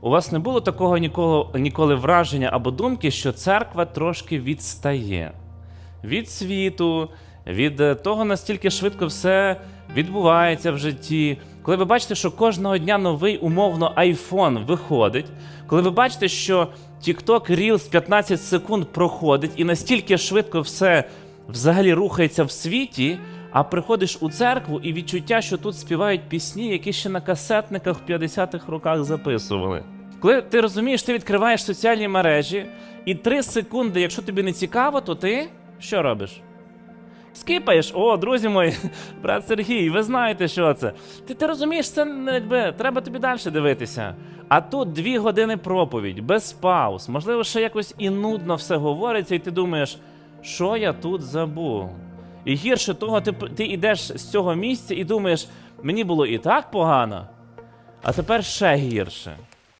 У вас не було такого ніколи, ніколи враження або думки, що церква трошки відстає від світу, від е, того, настільки швидко все відбувається в житті. Коли ви бачите, що кожного дня новий умовно айфон виходить, коли ви бачите, що TikTok Reels 15 секунд проходить і настільки швидко все взагалі рухається в світі, а приходиш у церкву і відчуття, що тут співають пісні, які ще на касетниках в 50-х роках записували. Коли ти розумієш, ти відкриваєш соціальні мережі, і 3 секунди, якщо тобі не цікаво, то ти що робиш? Скипаєш, о, друзі мої, брат Сергій, ви знаєте, що це. Ти, ти розумієш, це ну, якби, треба тобі далі дивитися. А тут дві години проповідь, без пауз. Можливо, ще якось і нудно все говориться, і ти думаєш, що я тут забув. І гірше того, ти, ти йдеш з цього місця і думаєш, мені було і так погано, а тепер ще гірше.